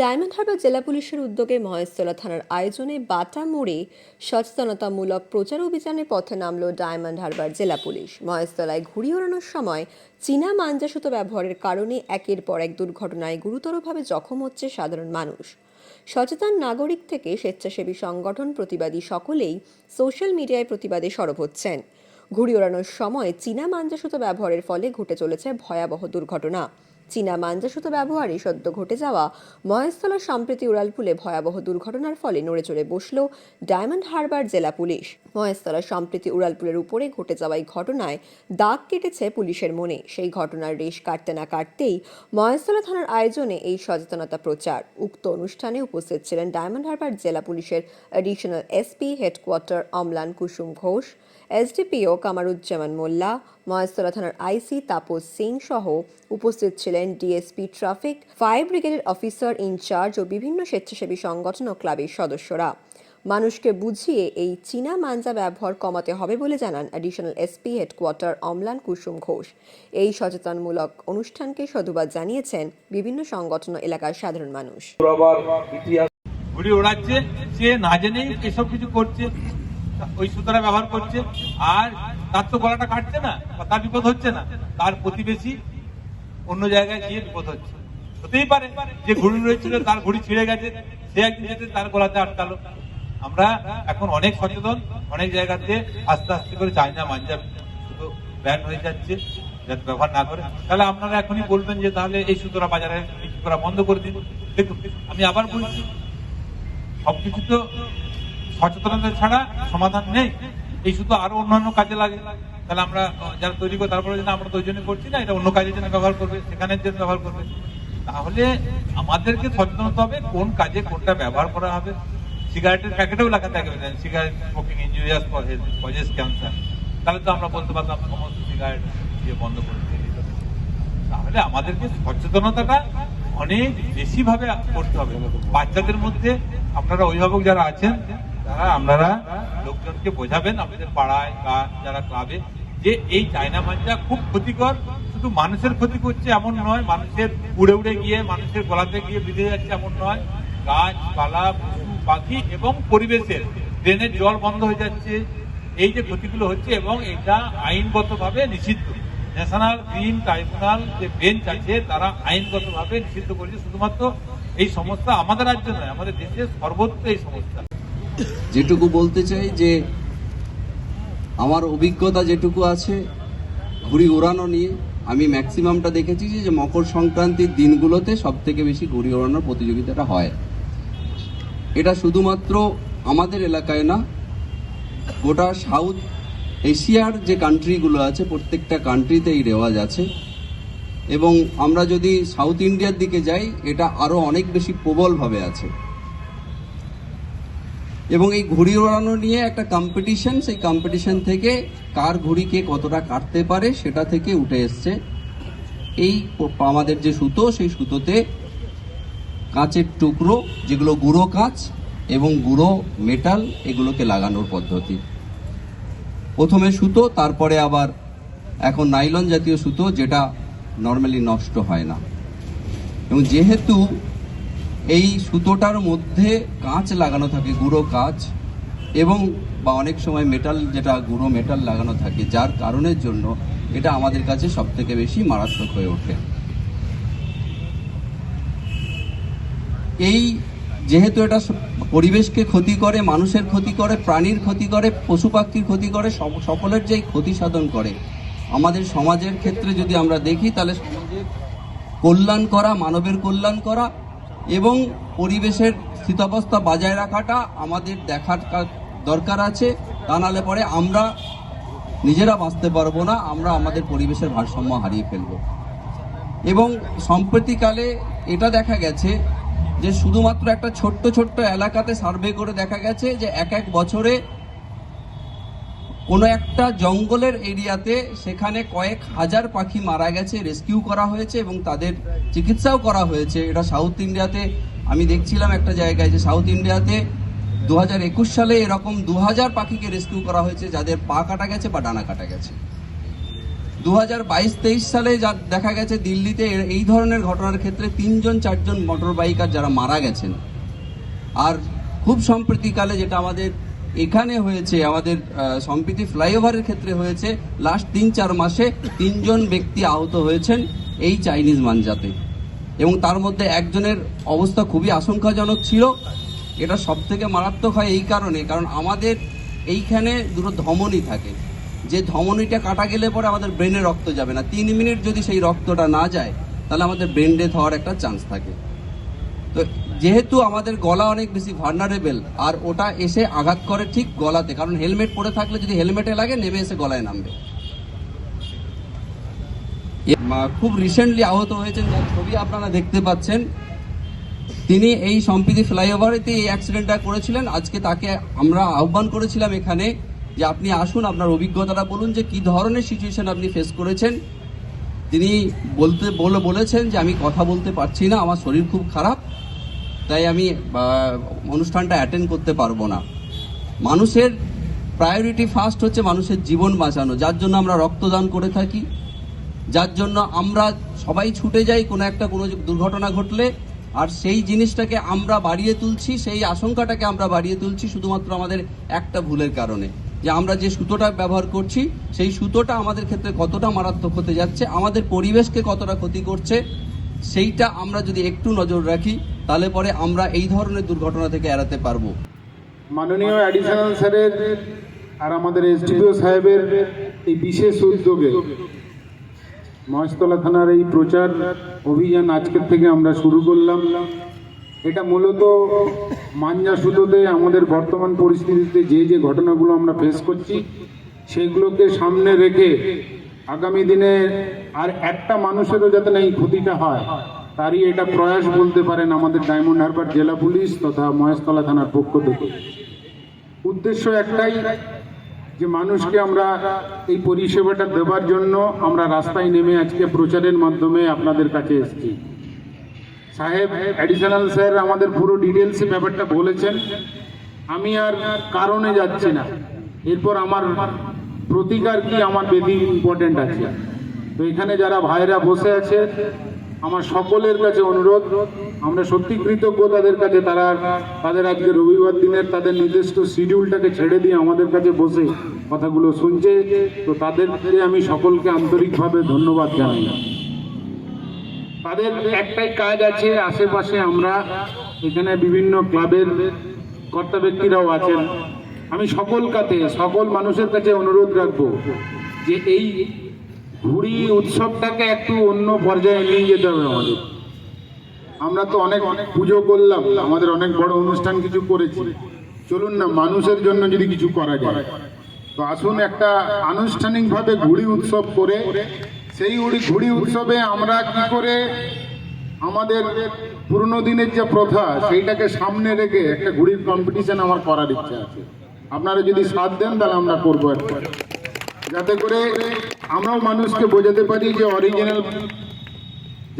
Diamond Harbour জেলা পুলিশের উদ্যোগে মহেশতলা থানার আয়োজনে বাটা মোড়ে সচেতনতামূলক প্রচার অভিযানে পথে নামল ডায়মন্ড হারবার জেলা পুলিশ। মহেশতলায় ঘুড়ি ওড়ানোর সময় চীনা মাঞ্জাসুতো ব্যবহারের কারণে একের পর এক দুর্ঘটনায় গুরুতরভাবে জখম হচ্ছে সাধারণ মানুষ। সচেতন নাগরিক থেকে স্বেচ্ছাসেবী সংগঠন প্রতিবাদী সকলেই সোশ্যাল মিডিয়ায় প্রতিবাদে সরব হচ্ছেন। ঘুড়ি ওড়ানোর সময় চীনা মাঞ্জাসুতো ব্যবহারের ফলে ঘটে চলেছে ভয়াবহ দুর্ঘটনা। চীনা মাঞ্জাসুতো ব্যবহারে সদ্য ঘটে যাওয়া মহেশতলা সম্প্রীতি উড়ালপুলে ভয়াবহ দুর্ঘটনার ফলে নড়ে চড়ে বসল ডায়মন্ড হারবার জেলা পুলিশ। মহেশতলা সম্প্রীতি উড়ালপুলের উপরে ঘটে যাওয়া এই ঘটনায় দাগ কেটেছে পুলিশের মনে। সেই ঘটনার রেশ কাটতে না কাটতেই মহেশতলা থানার আয়োজনে এই সচেতনতা প্রচার। উক্ত অনুষ্ঠানে উপস্থিত ছিলেন ডায়মন্ড হারবার জেলা পুলিশের additional SP headquarter Amlan Kusum Ghosh SDPO Kamruzzaman Molla Maheshtala থানার আইসি তাপস সিং সহ উপস্থিত ছিলেন ডিএসপি ট্রাফিক ফায়ার ব্রিগেডের অফিসার ইনচার্জ ও বিভিন্ন স্বেচ্ছাসেবী সংগঠন ও ক্লাবের সদস্যরা। মানুষকে বুঝিয়ে এই চীনা মাঞ্জা ব্যবহার কমাতে হবে বলে জানান additional SP headquarter Amlan Kusum Ghosh. এই সচেতনমূলক অনুষ্ঠানকে সাধুবাদ জানিয়েছেন বিভিন্ন সংগঠন এলাকার সাধারণ মানুষ। ওড়াচ্ছে সে না জেনেই এসব কিছু করছে। ওই সুতরা ব্যবহার করছে। আর তার তো গলাটা কাটছে না, বা তার বিপদ হচ্ছে না। তার প্রতিবেশী অন্য জায়গায় গিয়ে বিপদ হচ্ছে। হতেই পারে যে ঘুড়ি রয়েছিল, তার ঘুড়ি ছিঁড়ে গেছে, সে একদিন যেতে তার গলাতে আটকালো। আমরা এখন অনেক সচেতন, অনেক জায়গাতে আস্তে আস্তে করে চাইনা মাঞ্জা ব্যান হয়ে যাচ্ছে, যাতে ব্যবহার না করে। তাহলে আপনারা এখনই বলবেন যে, তাহলে এই সুতরা বাজারে বিক্রি করা বন্ধ করে দিন। দেখুন, আমি আবার বলছি, সবকিছু তো সচেতনতা ছাড়া সমাধান নেই। এই শুধু আরও অন্যান্য কাজে লাগে। তাহলে আমরা যারা তৈরি করে তারপরে যেন আমরা তো ওই জন্য করছি না, এটা অন্য কাজের জন্য ব্যবহার করবে, সেখানের জন্য ব্যবহার করবে। তাহলে আমাদেরকে সচেতন হতে হবে, কোন কাজে কোনটা ব্যবহার করা হবে। সিগারেটের প্যাকেটেও লেখা থাকবে cigarette smoking injurious for health causes cancer তাহলে তো আমরা বলতে পারতাম, সমস্ত সিগারেট দিয়ে বন্ধ করে তাহলে আমাদেরকে সচেতনতাটা অনেক বেশি ভাবে করতে হবে। বাচ্চাদের মধ্যে আপনারা অভিভাবক যারা আছেন তারা আপনারা লোকজনকে বোঝাবেন আপনাদের পাড়ায় বা যারা ক্লাবে যে এই চায়না মাঞ্জা খুব ক্ষতিকর, শুধু মানুষের ক্ষতি করছে এমন নয়, মানুষের উড়ে উড়ে গিয়ে, মানুষের গলাতে গিয়ে বিঁধে যাচ্ছে এমন নয়। গাছপালা পশু, পাখি এবং পরিবেশের ড্রেনের জল বন্ধ হয়ে যাচ্ছে। এই যে ক্ষতিগুলো হচ্ছে এবং এটা আইনগতভাবে নিষিদ্ধ। ন্যাশনাল গ্রিন ট্রাইব্যুনাল যে বেঞ্চ আছে, তারা আইনগতভাবে নিষিদ্ধ করেছে। শুধুমাত্র এই সমস্যা আমাদের রাজ্য নয়, আমাদের দেশের সর্বত্র এই সমস্যা। যেটুকু বলতে চাই যে আমার অভিজ্ঞতা যেটুকু আছে, ঘুড়ি ওড়ানো নিয়ে, আমি ম্যাক্সিমামটা দেখেছি যে মকর সংক্রান্তির দিনগুলোতে সব থেকে বেশি ঘুড়ি ওড়ানোর প্রতিযোগিতাটা হয়। এটা শুধুমাত্র আমাদের এলাকায় না, গোটা সাউথ এশিয়ার যে কান্ট্রিগুলো আছে, প্রত্যেকটা কান্ট্রিতে এই রেওয়াজ আছে। এবং আমরা যদি সাউথ ইন্ডিয়ার দিকে যাই, এটা আরও অনেক বেশি প্রবলভাবে আছে। এবং এই ঘুড়ি ওড়ানো নিয়ে একটা কম্পিটিশন সেই কম্পিটিশন থেকে কার ঘুড়িকে কতটা কাটতে পারে সেটা থেকে উঠে এসছে এই আমাদের যে সুতো, সেই সুতোতে কাঁচের টুকরো, যেগুলো গুঁড়ো কাঁচ এবং গুঁড়ো মেটাল এগুলোকে লাগানোর পদ্ধতি। প্রথমে সুতো, তারপরে আবার এখন নাইলন জাতীয় সুতো, যেটা নর্মালি নষ্ট হয় না। এবং যেহেতু এই সুতোটার মধ্যে কাঁচ লাগানো থাকে, গুঁড়ো কাঁচ, এবং বা অনেক সময় মেটাল যেটা গুঁড়ো মেটাল লাগানো থাকে, যার কারণের জন্য এটা আমাদের কাছে সব থেকে বেশি মারাত্মক হয়ে ওঠে। এই যেহেতু এটা পরিবেশকে ক্ষতি করে, মানুষের ক্ষতি করে, প্রাণীর ক্ষতি করে পশু পাখির ক্ষতি করে সকলের যেই ক্ষতি সাধন করে, আমাদের সমাজের ক্ষেত্রে যদি আমরা দেখি, তাহলে কল্যাণ করা, মানবের কল্যাণ করা এবং পরিবেশের স্থিতাবস্থা বজায় রাখাটা আমাদের দেখার দরকার আছে। তা নাহলে পরে আমরা নিজেরা বাঁচতে পারব না, আমরা আমাদের পরিবেশের ভারসাম্য হারিয়ে ফেলব। এবং সম্প্রতিকালে এটা দেখা গেছে যে শুধুমাত্র একটা ছোট্ট ছোট্ট এলাকাতে সার্ভে করে দেখা গেছে যে এক এক বছরে কোনো একটা জঙ্গলের এরিয়াতে সেখানে কয়েক হাজার পাখি মারা গেছে, রেস্কিউ করা হয়েছে এবং তাদের চিকিৎসাও করা হয়েছে। এটা সাউথ ইন্ডিয়াতে, আমি দেখছিলাম একটা জায়গায় যে সাউথ ইন্ডিয়াতে দু হাজার একুশ সালে এরকম দু হাজার পাখিকে রেস্কিউ করা হয়েছে, যাদের পা কাটা গেছে বা ডানা কাটা গেছে। দু হাজার বাইশ তেইশ সালে যা দেখা গেছে দিল্লিতে এই ধরনের ঘটনার ক্ষেত্রে তিনজন, চারজন মোটর বাইকার যারা মারা গেছেন। আর খুব সম্প্রতিকালে যেটা আমাদের এখানে হয়েছে, আমাদের সম্প্রীতি ফ্লাইওভারের ক্ষেত্রে হয়েছে লাস্ট তিন চার মাসে তিনজন ব্যক্তি আহত হয়েছেন এই চাইনিজ মাঞ্জাতে। এবং তার মধ্যে একজনের অবস্থা খুবই আশঙ্কাজনক ছিল। এটা সব থেকে মারাত্মক হয় এই কারণে, কারণ আমাদের এইখানে দুটো ধমনী থাকে। যে ধমনীটা কাটা গেলে পরে আমাদের ব্রেনে রক্ত যাবে না। তিন মিনিট যদি সেই রক্তটা না যায়, তাহলে আমাদের ব্রেন ডেথ হওয়ার একটা চান্স থাকে। যেহেতু আমাদের গলা অনেক বেশি ভার্নারেবেল আর ওটা এসে আঘাত করে ঠিক গলাতে। কারণ হেলমেট পরে থাকলে যদি হেলমেটে লাগে, নেমে এসে গলায় নামবে। খুব রিসেন্টলি আহত হয়েছেন যার ছবি আপনারা দেখতে পাচ্ছেন। তিনি এই সম্প্রীতি ফ্লাইওভারেতে এই অ্যাক্সিডেন্টটা করেছিলেন। আজকে তাকে আমরা আহ্বান করেছিলাম এখানে যে আপনি আসুন, আপনার অভিজ্ঞতাটা বলুন যে কি ধরনের সিচুয়েশন আপনি ফেস করেছেন। তিনি বলতে বলে বলেছেন যে, আমি কথা বলতে পারছি না, আমার শরীর খুব খারাপ। তাই আমি অনুষ্ঠানটা অ্যাটেন্ড করতে পারব না। মানুষের প্রায়োরিটি ফার্স্ট হচ্ছে মানুষের জীবন বাঁচানো, যার জন্য আমরা রক্তদান করে থাকি, যার জন্য আমরা সবাই ছুটে যাই কোনো একটা কোনো দুর্ঘটনা ঘটলে, আর সেই জিনিসটাকে আমরা বাড়িয়ে তুলছি, সেই আশঙ্কাটাকে আমরা বাড়িয়ে তুলছি শুধুমাত্র আমাদের একটা ভুলের কারণে। যে আমরা যে সুতোটা ব্যবহার করছি, সেই সুতোটা আমাদের ক্ষেত্রে কতটা মারাত্মক হতে যাচ্ছে, আমাদের পরিবেশকে কতটা ক্ষতি করছে, সেইটা আমরা যদি একটু নজর রাখি তাহলে পরে আমরা এই ধরনের দুর্ঘটনা থেকে এড়াতে পারব। মাননীয় অ্যাডিশনাল স্যারের আর আমাদের এসডিপিও সাহেবের এই বিশেষ উদ্যোগে মহেশতলা থানার এই প্রচার অভিযান আজকের থেকে আমরা শুরু করলাম। এটা মূলত মাঞ্জা সুতোতে আমাদের বর্তমান পরিস্থিতিতে যে যে ঘটনাগুলো আমরা ফেস করছি, সেগুলোকে সামনে রেখে আগামী দিনে আর একটা মানুষেরও যাতে না এই ক্ষতিটা হয় তারই এটা প্রয়াস বলতে পারেন আমাদের ডায়মন্ড হারবার জেলা পুলিশ তথা মহেশতলা থানার পক্ষ থেকে। উদ্দেশ্য একটাই যে মানুষকে আমরা এই পরিষেবাটা দেওয়ার জন্য আমরা রাস্তায় নেমে আজকে প্রচারের মাধ্যমে আপনাদের কাছে এসেছি। সাহেব অ্যাডিশনাল স্যার আমাদের পুরো ডিটেলসে ব্যাপারটা বলেছেন। আমি আর কারণে যাচ্ছি না। এরপর আমার প্রতিকার কি আমার বেশি ইম্পর্টেন্ট আছে? তো এখানে যারা ভাইরা বসে আছে আমার সকলের কাছে অনুরোধ, আমরা সত্যি কৃতজ্ঞ তাদের কাছে, তারা তাদের আজকে রবিবার দিনের তাদের নির্দিষ্ট শিডিউলটাকে ছেড়ে দিয়ে আমাদের কাছে বসে কথাগুলো শুনছে। তো তাদেরকে আমি সকলকে আন্তরিকভাবে ধন্যবাদ জানাই। তাদের একটাই কাজ আছে, আশেপাশে আমরা এখানে বিভিন্ন ক্লাবের কর্তা ব্যক্তিরাও আছেন। আমি সকল কাছে, সকল মানুষের কাছে অনুরোধ রাখব যে এই ঘুড়ি উৎসবটাকে একটু অন্য পর্যায়ে নিয়ে যেতে হবে আমাদের। আমরা তো অনেক অনেক পুজো করলাম, আমাদের অনেক বড় অনুষ্ঠান কিছু করেছি। চলুন না, মানুষের জন্য যদি কিছু করা যায়। তো আসুন একটা আনুষ্ঠানিকভাবে ঘুড়ি উৎসব করে, সেই ঘুড়ি ঘুড়ি উৎসবে আমরা কি করে আমাদের পুরনো দিনের যে প্রথা, সেইটাকে সামনে রেখে একটা ঘুড়ির কম্পিটিশন আমার করার ইচ্ছা আছে। আপনারা যদি সাথ দেন, তাহলে আমরা করব একটা যাতে করে আমরাও মানুষকে বোঝাতে পারি যে অরিজিনাল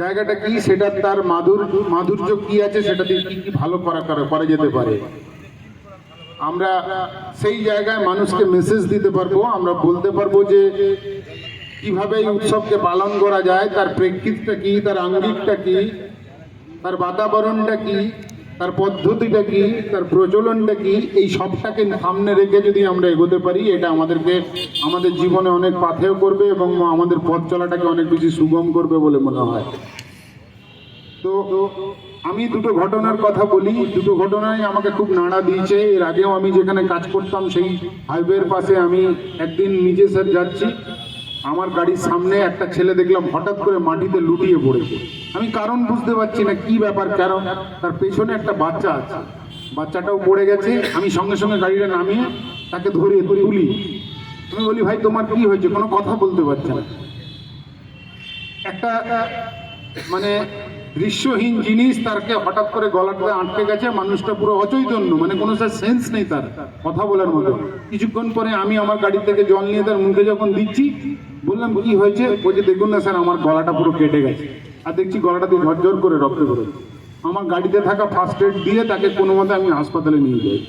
জায়গাটা কি, সেটা তার মাধুর, মাধুর্য কি আছে, সেটা দিয়ে কি ভালো করা করা যেতে পারে। আমরা সেই জায়গায় মানুষকে মেসেজ দিতে পারব, আমরা বলতে পারব যে কীভাবে এই উৎসবকে পালন করা যায়, তার প্রেক্ষিতটা কি, তার আঙ্গিকটা কি, তার বাতাবরণটা কি তার পদ্ধতিটা কি? তার প্রচলনটা কি? এই সবটাকে সামনে রেখে যদি আমরা এগোতে পারি, এটা আমাদেরকে আমাদের জীবনে অনেক পাথেয় করবে এবং আমাদের পথ চলাটাকে অনেক বেশি সুগম করবে বলে মনে হয়। তো আমি দুটো ঘটনার কথা বলি। দুটো ঘটনাই আমাকে খুব নাড়া দিয়েছে। এর আগেও আমি যেখানে কাজ করতাম, সেই হাইওয়ের পাশে আমি একদিন নিজে স্যার যাচ্ছি। আমার গাড়ির সামনে একটা ছেলে দেখলাম, হঠাৎ করে মাটিতে লুটিয়ে পড়েছে। আমি কারণ বুঝতে পারছি না কি ব্যাপার, কারণ তার পেছনে একটা বাচ্চা আছে। বাচ্চাটাও পড়ে গেছে, আমি সঙ্গে সঙ্গে গাড়িটা নামিয়ে তাকে ধরে ধরে তুলি। আমি বলি, ভাই, তোমার কি হয়েছে? কোনো কথা বলতে পারছে না। একটা মানে দৃশ্যহীন জিনিস তারকে হঠাৎ করে গলাটা আটকে গেছে, মানুষটা পুরো অচৈতন্য মানে কোনো স্যার সেন্স নেই তার কথা বলার মতো। কিছুক্ষণ পরে আমি আমার গাড়ি থেকে জল নিয়ে তার মুখে যখন দিচ্ছি, বললাম, কি হয়েছে? বলছে, দেখুন না স্যার, আমার গলাটা পুরো কেটে গেছে। আর দেখছি গলাটা দিয়ে ঝরঝর করে রক্ত করে আমার গাড়িতে থাকা ফার্স্ট এড দিয়ে তাকে কোনো মতে আমি হাসপাতালে নিয়ে যাই।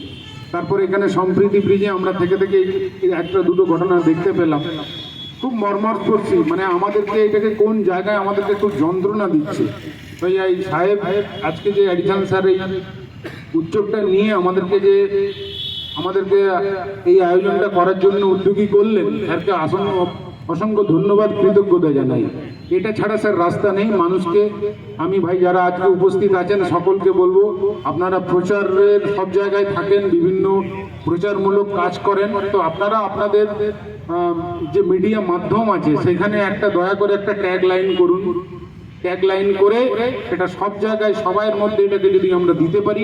তারপর এখানে সম্প্রীতি ব্রিজে আমরা থেকে থেকে একটা দুটো ঘটনা দেখতে পেলাম। খুব মর্মস্পর্শী মানে আমাদেরকে এটাকে কোন জায়গায় আমাদেরকে খুব যন্ত্রণা দিচ্ছে। তো এই সাহেব আজকে যে অ্যাডিশন স্যার এই উদ্যোগটা নিয়ে আমাদেরকে যে, আমাদেরকে এই আয়োজনটা করার জন্য উদ্যোগী করলেন, স্যারকে আসন্ন অসংখ্য ধন্যবাদ, কৃতজ্ঞতা জানাই। এটা ছাড়া স্যার রাস্তা নেই। মানুষকে, আমি ভাই যারা আজকে উপস্থিত আছেন, সকলকে বলব, আপনারা প্রচারের সব জায়গায় থাকেন, বিভিন্ন প্রচারমূলক কাজ করেন। তো আপনারা আপনাদের যে মিডিয়া মাধ্যম আছে, সেখানে একটা দয়া করে একটা ট্যাগ লাইন করুন। ট্যাগ লাইন করে এটা সব জায়গায়, সবাইয়ের মধ্যে এটাকে যদি আমরা দিতে পারি,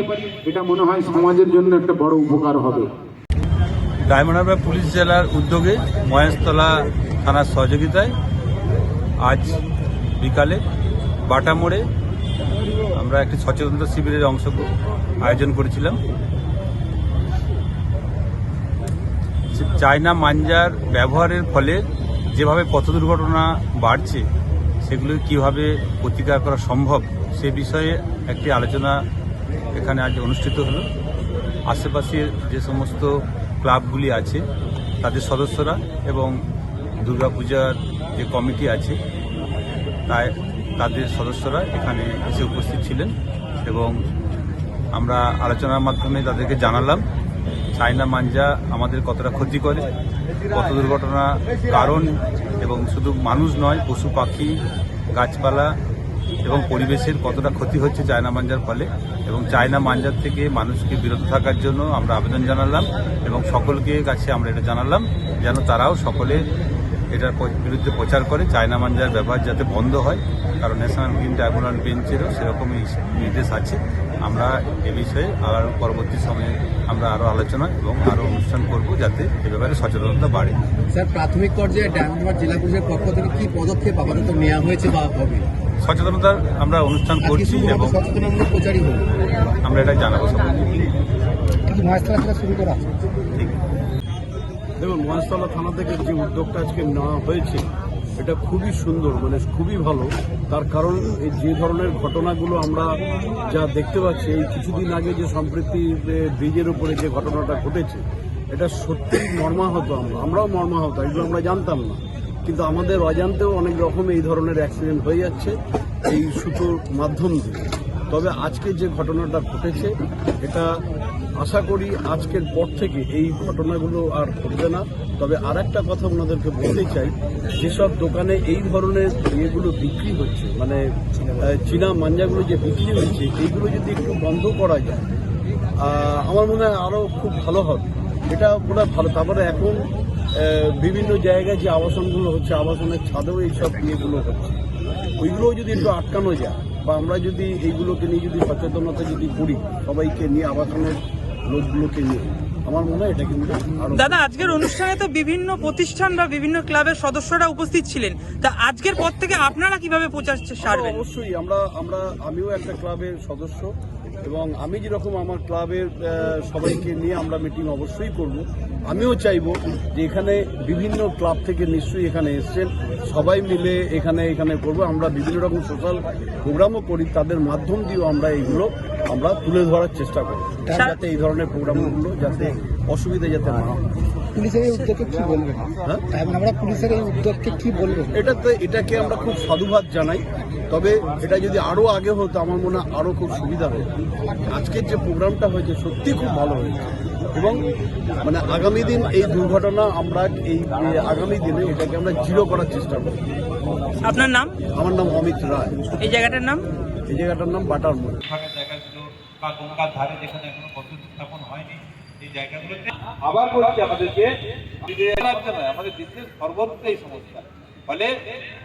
এটা মনে হয় সমাজের জন্য একটা বড় উপকার হবে। ডায়মন্ড পুলিশ জেলার উদ্যোগে মহেশতলা থানার সহযোগিতায় আজ বিকালে বাটা মোড়ে আমরা একটি সচেতনতা শিবিরের অংশ আয়োজন করেছিলাম। চায়না মাঞ্জার ব্যবহারের ফলে যেভাবে পথ দুর্ঘটনা বাড়ছে, সেগুলো কীভাবে প্রতিকার করা সম্ভব, সে বিষয়ে একটি আলোচনা এখানে আজ অনুষ্ঠিত হলো। আশেপাশের যে সমস্ত ক্লাবগুলি আছে, তাদের সদস্যরা এবং দুর্গাপূজার যে কমিটি আছে, তাই তাদের সদস্যরা এখানে এসে উপস্থিত ছিলেন এবং আমরা আলোচনার মাধ্যমে তাদেরকে জানালাম, চায়না মাঞ্জা আমাদের কতটা ক্ষতি করে, কত দুর্ঘটনা, কারণ এবং শুধু মানুষ নয়, পশু পাখি, গাছপালা এবং পরিবেশের কতটা ক্ষতি হচ্ছে চায়না মাঞ্জার ফলে এবং চায়না মাঞ্জার থেকে মানুষকে বিরত থাকার জন্য আমরা আবেদন জানালাম এবং সকলকে কাছে আমরা এটা জানালাম, যেন তারাও সকলে এটার বিরুদ্ধে প্রচার করে। চায়না মাঞ্জার ব্যবহার যাতে বন্ধ হয় কারণ ন্যাশনাল গ্রিন ট্রাইব্যুনাল বেঞ্চেরও সেরকমই নির্দেশ আছে। আমরা এ বিষয়ে আর পরবর্তী সময়ে আমরা আরও আলোচনা এবং আরও অনুষ্ঠান করব যাতে এ ব্যাপারে সচেতনতা বাড়ে। স্যার প্রাথমিক পর্যায়ে ডায়মন্ড জেলা পুলিশের পক্ষ থেকে কি পদক্ষেপ আপাতত নেওয়া হয়েছে বা হবে? সচেতনতার আমরা অনুষ্ঠান করছি এবং আমরা এটা জানাব মহেশতলা শুরু করা? দেখুন, মহেশতলা থানা থেকে যে উদ্যোগটা আজকে নেওয়া হয়েছে, এটা খুবই সুন্দর মানে খুবই ভালো। তার কারণ এই যে ধরনের ঘটনাগুলো আমরা যা দেখতে পাচ্ছি, এই কিছুদিন আগে যে সম্প্রীতি ব্রিজের উপরে যে ঘটনাটা ঘটেছে, এটা সত্যিই মর্মাহত আমরা। আমরাও মর্মাহত, এগুলো আমরা জানতাম না। কিন্তু আমাদের অজান্তেও অনেক রকম এই ধরনের অ্যাক্সিডেন্ট হয়ে যাচ্ছে এই সুতোর মাধ্যম দিয়ে। তবে আজকে যে ঘটনাটা ঘটেছে, এটা আশা করি আজকের পর থেকে এই ঘটনাগুলো আর ঘটবে না। তবে আর একটা কথা ওনাদেরকে বলতে চাই, যেসব দোকানে এই ধরনের ইয়েগুলো বিক্রি হচ্ছে মানে চীনা মাঞ্জাগুলো যে বিক্রি হচ্ছে, এইগুলো যদি একটু বন্ধ করা যায় আমার মনে হয় আরও খুব ভালো হবে। এটা পুরো ভালো, তারপরে এখন বিভিন্ন জায়গায় যে আবাসনগুলো হচ্ছে, আবাসনের ছাদেও এইসব ইয়েগুলো হচ্ছে। ওইগুলো যদি একটু আটকানো যায় বা আমরা যদি এইগুলোকে নিয়ে যদি সচেতনতা যদি করি সবাইকে নিয়ে আবাসনের লোকগুলোকে নিয়ে আমার মনে হয় এটা কিন্তু দাদা আজকের অনুষ্ঠানে তো বিভিন্ন প্রতিষ্ঠান বা বিভিন্ন ক্লাবের সদস্যরা উপস্থিত ছিলেন। তা আজকের পর থেকে আপনারা কীভাবে প্রচার সারবেন? অবশ্যই আমরা আমরা আমিও একটা ক্লাবের সদস্য। এবং আমি যেরকম আমার ক্লাবের সবাইকে নিয়ে আমরা মিটিং অবশ্যই করব। আমিও চাইব যে এখানে বিভিন্ন ক্লাব থেকে নিশ্চয়ই এখানে এসছেন। সবাই মিলে এখানে এখানে করব। আমরা বিভিন্ন রকম সোশ্যাল প্রোগ্রামও করি। তাদের মাধ্যম দিয়েও আমরা এইগুলো আমরা তুলে ধরার চেষ্টা করি যাতে এই ধরনের প্রোগ্রামগুলো যাতে অসুবিধা যাতে না হয়। পুলিশের এই উদ্যোগকে কি বলবেন? হ্যাঁ? এখন আমরা পুলিশের এই উদ্যোগকে কি বলবেন এটাতে এটাকে আমরা খুব সাধুবাদ জানাই। তবে এটা যদি আরও আগে হতো আমার মনে হয় আরও খুব সুবিধা হতো। আজকের যে প্রোগ্রামটা হয়েছে সত্যি খুব ভালো হয়েছে। এবং মানে আগামী দিন এই দুর্ঘটনা আমরা এই আগামী দিনে এটাকে আমরা জিরো করার চেষ্টা করি আপনার নাম? আমার নাম অমিত রায়। এই জায়গাটার নাম? এই জায়গাটার নাম বাটার মোড় জায়গাগুলো বা গঙ্গার ধারে যেখানে এখনও পথ স্থাপন হয়নি। এই জায়গাগুলোতে আবার বলছি আমাদেরকে আমাদের দেশের সর্বত্র এই সমস্যা। ফলে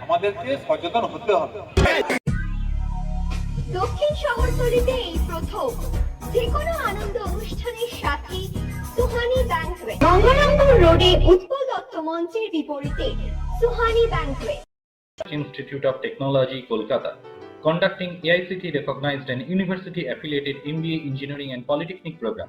আমাদেরকে সচেতন হতে হবে। দক্ষিণ শহরতলিতে এই প্রথম। যে কোনো আনন্দ অনুষ্ঠানের সাথে সুহানি ব্যাংকুয়েট গঙ্গারামপুর রোডে উৎপল দত্ত মঞ্চের বিপরীতে Suhani banquet Institute of Technology, Kolkata, conducting AICT recognized and university affiliated MBA Engineering and Polytechnic program.